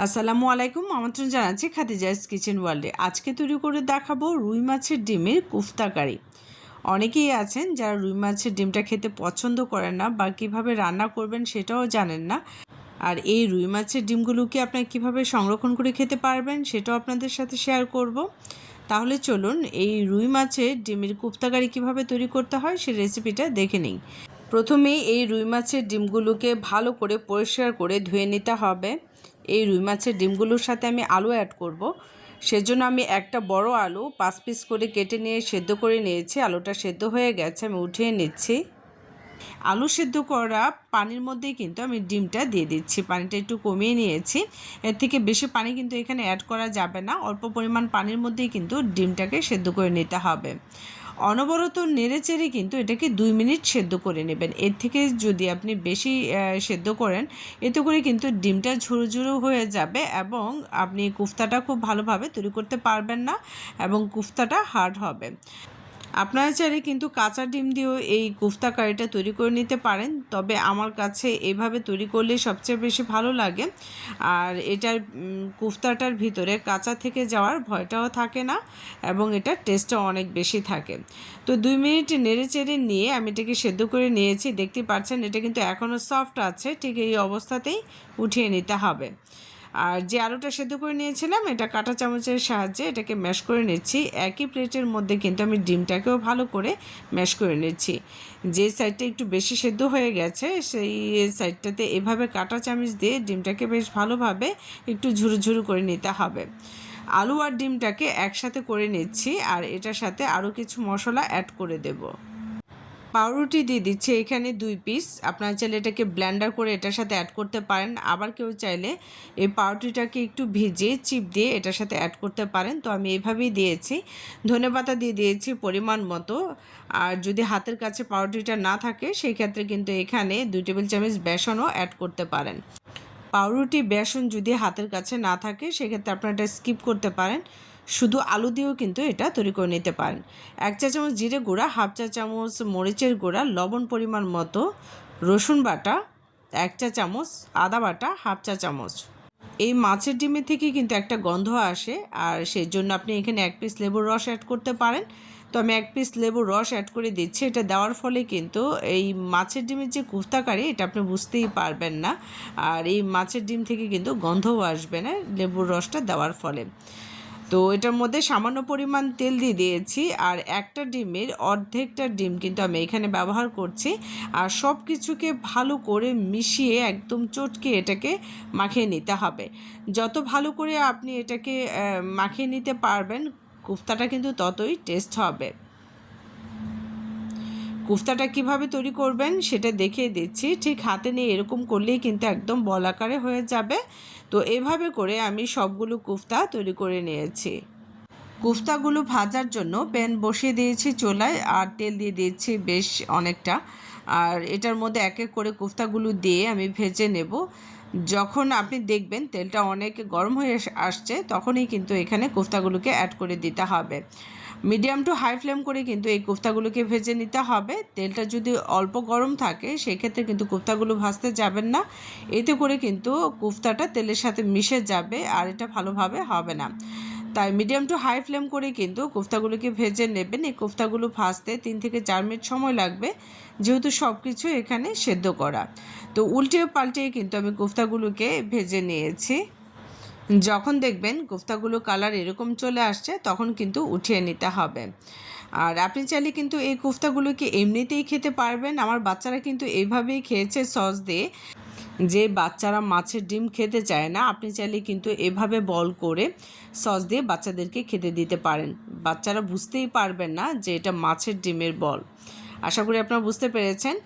আসসালামু আলাইকুম, আমন্ত্রণ জানাচ্ছি খাদিজাস কিচেন ওয়ার্ল্ডে। আজকে তৈরি করে দেখাবো রুই মাছের ডিমের কুফতা কারি। অনেকেই আছেন যারা রুই মাছের ডিমটা খেতে পছন্দ করেন না বা কীভাবে রান্না করবেন সেটাও জানেন না। আর এই রুই মাছের ডিমগুলোকে আপনারা কীভাবে সংরক্ষণ করে খেতে পারবেন সেটাও আপনাদের সাথে শেয়ার করব। তাহলে চলুন এই রুই মাছের ডিমের কুফতা কারি কীভাবে তৈরি করতে হয় সেই রেসিপিটা দেখে নিই। প্রথমেই এই রুই মাছের ডিমগুলোকে ভালো করে পরিষ্কার করে ধুয়ে নিতে হবে। এই রুই মাছের ডিমগুলোর সাথে আমি আলু অ্যাড করব। সেজন্য আমি একটা বড় আলু পাঁচ পিস করে কেটে নিয়ে সেদ্ধ করে নিয়েছি। আলুটা সেদ্ধ হয়ে গেছে, আমি উঠিয়ে নিচ্ছি। আলু সেদ্ধ করা পানির মধ্যেই কিন্তু আমি ডিমটা দিয়ে দিচ্ছি। পানিটা একটু কমিয়ে নিয়েছি। এর থেকে বেশি পানি কিন্তু এখানে অ্যাড করা যাবে না। অল্প পরিমাণ পানির মধ্যেই কিন্তু ডিমটাকে সেদ্ধ করে নিতে হবে। অনবরত নেড়েচেড়ে কিন্তু এটাকে দুই মিনিট সেদ্ধ করে নেবেন। এর থেকে যদি আপনি বেশি সেদ্ধ করেন, এতে করে কিন্তু ডিমটা ঝুরো ঝুরো হয়ে যাবে এবং আপনি কুফতাটা খুব ভালোভাবে তৈরি করতে পারবেন না এবং কুফতাটা হার্ড হবে। আপনারা চাইলে কিন্তু কাঁচা ডিম দিয়েও এই কুফতা কারিটা তৈরি করে নিতে পারেন, তবে আমার কাছে এভাবে তৈরি করলে সবচেয়ে বেশি ভালো লাগে। আর এটার কুফতাটার ভিতরে কাঁচা থেকে যাওয়ার ভয়টাও থাকে না এবং এটার টেস্টও অনেক বেশি থাকে। তো দুই মিনিট নেড়ে চেড়ে নিয়ে আমি এটাকে সেদ্ধ করে নিয়েছি দেখতে পাচ্ছেন এটা কিন্তু এখনও সফট আছে, ঠিক এই অবস্থাতেই উঠিয়ে নিতে হবে। আর যে আলুটা সেদ্ধ করে নিয়েছিলাম, এটা কাঁটা চামচের সাহায্যে এটাকে ম্যাশ করে নিচ্ছি। একই প্লেটের মধ্যে কিন্তু আমি ডিমটাকেও ভালো করে ম্যাশ করে নিচ্ছি। যে সাইডটা একটু বেশি সেদ্ধ হয়ে গেছে, সেই সাইডটাতে এভাবে কাঁটা চামচ দিয়ে ডিমটাকে বেশ ভালোভাবে একটু ঝুরু ঝুরু করে নিতে হবে। আলু আর ডিমটাকে একসাথে করে নিচ্ছি আর এটার সাথে আরও কিছু মশলা অ্যাড করে দেবো। পাউরুটি দিয়ে দিচ্ছে এখানে দুই পিস আপনারা চাইলে এটাকে ব্ল্যান্ডার করে এটার সাথে অ্যাড করতে পারেন। আবার কেউ চাইলে এই পাউরুটিটাকে একটু ভিজিয়ে চিপ দিয়ে এটার সাথে অ্যাড করতে পারেন। তো আমি এভাবেই দিয়েছি। ধনে পাতা দিয়ে দিয়েছি পরিমাণ মতো। আর যদি হাতের কাছে পাউরুটিটা না থাকে, সেই ক্ষেত্রে কিন্তু এখানে দুই টেবিল চামচ বেসনও অ্যাড করতে পারেন। পাউরুটি, বেসন যদি হাতের কাছে না থাকে সেক্ষেত্রে আপনারা এটা স্কিপ করতে পারেন। শুধু আলু দিয়েও কিন্তু এটা তৈরি করে নিতে পারেন। এক চা চামচ জিরে গুঁড়া, হাফ চা চামচ মরিচের গুঁড়া, লবণ পরিমাণ মতো, রসুন বাটা, এক চা চামচ আদা বাটা, হাফ চা চামচ। এই মাছের ডিমের থেকে কিন্তু একটা গন্ধ আসে আর সেই জন্য আপনি এখানে এক পিস লেবুর রস অ্যাড করতে পারেন। তো আমি এক পিস লেবুর রস অ্যাড করে দিচ্ছি। এটা দেওয়ার ফলে কিন্তু এই মাছের ডিমের যে কুফতাকারি, এটা আপনি বুঝতেই পারবেন না। আর এই মাছের ডিম থেকে কিন্তু গন্ধও আসবে না লেবুর রসটা দেওয়ার ফলে। তো এটার মধ্যে সামান্য পরিমাণ তেল দিয়ে দিয়েছি আর একটা ডিমের অর্ধেকটা ডিম কিন্তু আমি এখানে ব্যবহার করছি আর সব কিছুকে ভালো করে মিশিয়ে একদম চটকে এটাকে মাখিয়ে নিতে হবে। যত ভালো করে আপনি এটাকে মাখিয়ে নিতে পারবেন, কুফতাটা কিন্তু ততই টেস্ট হবে। কুফতাটা কীভাবে তৈরি করবেন সেটা দেখিয়ে দিচ্ছি। ঠিক হাতে নিয়ে এরকম করলেই কিন্তু একদম বল আকারে হয়ে যাবে। তো এভাবে করে আমি সবগুলো কুফতা তৈরি করে নিয়েছি। কুফতাগুলো ভাজার জন্য প্যান বসিয়ে দিয়েছি চোলায় আর তেল দিয়ে দিয়েছি বেশ অনেকটা। আর এটার মধ্যে এক এক করে কুফতাগুলো দিয়ে আমি ভেজে নেব। যখন আপনি দেখবেন তেলটা অনেক গরম হয়ে আসছে, তখনই কিন্তু এখানে কোফতাগুলোকে অ্যাড করে দিতে হবে। মিডিয়াম টু হাই ফ্লেম করে কিন্তু এই কোফতাগুলোকে ভেজে নিতে হবে। তেলটা যদি অল্প গরম থাকে, সেক্ষেত্রে কিন্তু কোফতাগুলো ভাজতে যাবেন না। এতে করে কিন্তু কোফতাটা তেলের সাথে মিশে যাবে আর এটা ভালোভাবে হবে না। তাই মিডিয়াম টু হাই ফ্লেম করে কিন্তু কোফতাগুলোকে ভেজে নেবেন। এই কোফতাগুলো ভাজতে তিন থেকে চার মিনিট সময় লাগবে, যেহেতু সব কিছু এখানে সেদ্ধ করা। তো উল্টে পাল্টে কিন্তু আমি কোফতাগুলোকে ভেজে নিয়েছি। যখন দেখবেন কোফতাগুলো কালার এরকম চলে আসছে, তখন কিন্তু উঠিয়ে নিতে হবে। আর আপনি চাইলে কিন্তু এই কোফতাগুলোকে এমনিতেই খেতে পারবেন? আমার বাচ্চারা কিন্তু এইভাবেই খেয়েছে সস দিয়ে। যে বাচ্চারা মাছের ডিম খেতে চায় না, আপনি চাইলে কিন্তু এভাবে বল করে সস দিয়ে বাচ্চাদেরকে খেতে দিতে পারেন। বাচ্চারা বুঝতেই পারবেন না যে এটা মাছের ডিমের বল। আশা করি আপনারা বুঝতে পেরেছেন।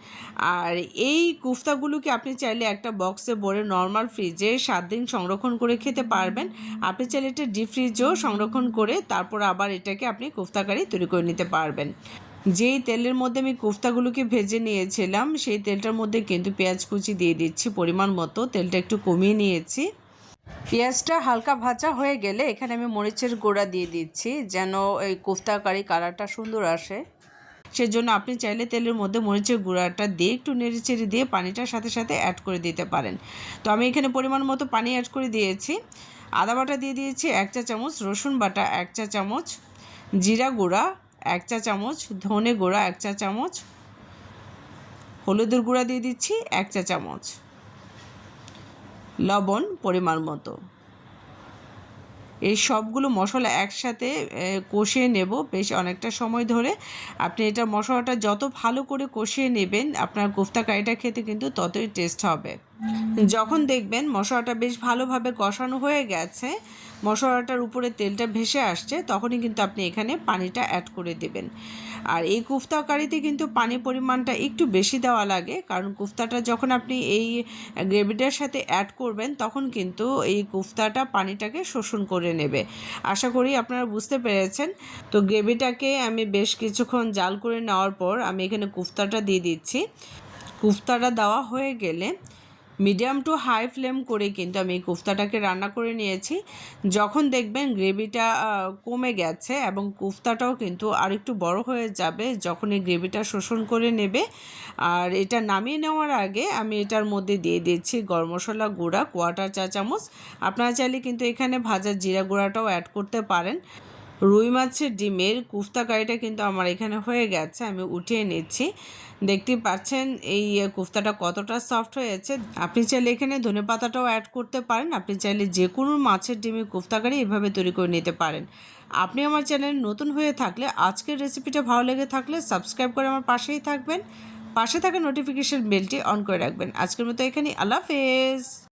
আর এই কুফতাগুলোকে আপনি চাইলে একটা বক্সে ভরে নর্মাল ফ্রিজে সাত দিন সংরক্ষণ করে খেতে পারবেন? আপনি চাইলে এটা ডিপ ফ্রিজেও সংরক্ষণ করে তারপর আবার এটাকে আপনি কুফতাকারি তৈরি করে নিতে পারবেন। যেই তেলের মধ্যে আমি কোফতাগুলোকে ভেজে নিয়েছিলাম, সেই তেলটার মধ্যে কিন্তু পেঁয়াজ কুচি দিয়ে দিচ্ছি পরিমাণ মতো, তেলটা একটু কমিয়ে নিয়েছি। পেঁয়াজটা হালকা ভাজা হয়ে গেলে এখানে আমি মরিচের গোড়া দিয়ে দিচ্ছি, যেন এই কোফতা কারি কালারটা সুন্দর আসে। সেজন্য আপনি চাইলে তেলের মধ্যে মরিচের গুঁড়াটা দিয়ে একটু নেড়ে চেড়ে দিয়ে পানিটার সাথে সাথে অ্যাড করে দিতে পারেন। তো আমি এখানে পরিমাণ মতো পানি অ্যাড করে দিয়েছি। আদা বাটা দিয়ে দিয়েছি এক চা চামচ, রসুন বাটা এক চা চামচ, জিরা গুঁড়া এক চা চামচ, ধনে গুঁড়া এক চা চামচ, হলুদের গুঁড়া দিয়ে দিচ্ছি এক চা চামচ। লবণ পরিমাণ মতো। এই সবগুলো মশলা একসাথে কষিয়ে নেব বেশ অনেকটা সময় ধরে। আপনি এটা মশলাটা যত ভালো করে কষিয়ে নেবেন, আপনার কোফতা কারিটা খেতে কিন্তু ততই টেস্ট হবে। যখন দেখবেন মশলাটা বেশ ভালোভাবে কষানো হয়ে গেছে, মশলাটার উপরে তেলটা ভেসে আসছে, তখনই কিন্তু আপনি এখানে পানিটা অ্যাড করে দেবেন। আর এই কুফতা কারিতে কিন্তু পানির পরিমাণটা একটু বেশি দেওয়া লাগে, কারণ কুফতাটা যখন আপনি এই গ্রেভিটার সাথে অ্যাড করবেন, তখন কিন্তু এই কুফতাটা পানিটাকে শোষণ করে নেবে। আশা করি আপনারা বুঝতে পেরেছেন। তো গ্রেভিটাকে আমি বেশ কিছুক্ষণ জাল করে নেওয়ার পর আমি এখানে কুফতাটা দিয়ে দিচ্ছি। কুফতাটা দেওয়া হয়ে গেলে মিডিয়াম টু হাই ফ্লেম করে কিন্তু আমি কোফতাটাকে রান্না করে নিয়েছি। যখন দেখবেন গ্রেভিটা কমে গেছে এবং কোফতাটাও কিন্তু আর একটু বড় হয়ে যাবে যখন এই গ্রেভিটা শোষণ করে নেবে। আর এটা নামিয়ে নেওয়ার আগে আমি এটার মধ্যে দিয়ে দিচ্ছি গরম মশলা গুঁড়া, কোয়াটার চা চামচ। আপনারা চাইলে কিন্তু এখানে ভাজা জিরা গুঁড়াটাও অ্যাড করতে পারেন। রুই মাছের ডিমের কুফতা কারিটা কিন্তু আমার এখানে হয়ে গেছে, আমি উঠিয়ে নিচ্ছি। দেখতেই পাচ্ছেন এই কুফতাটা কতটা সফট হয়েছে। আপনি চাইলে এখানে ধনে পাতাটাও অ্যাড করতে পারেন, আপনি চাইলে যে কোনো মাছের ডিমের কুফতা কারি এভাবে তৈরি করে নিতে পারেন। আপনি আমার চ্যানেল নতুন হয়ে থাকলে, আজকের রেসিপিটা ভালো লেগে থাকলে সাবস্ক্রাইব করে আমার পাশেই থাকবেন। পাশে থাকা নোটিফিকেশন বেলটি অন করে রাখবেন। আজকের মতো এখানে আল্লাহ হাফেজ!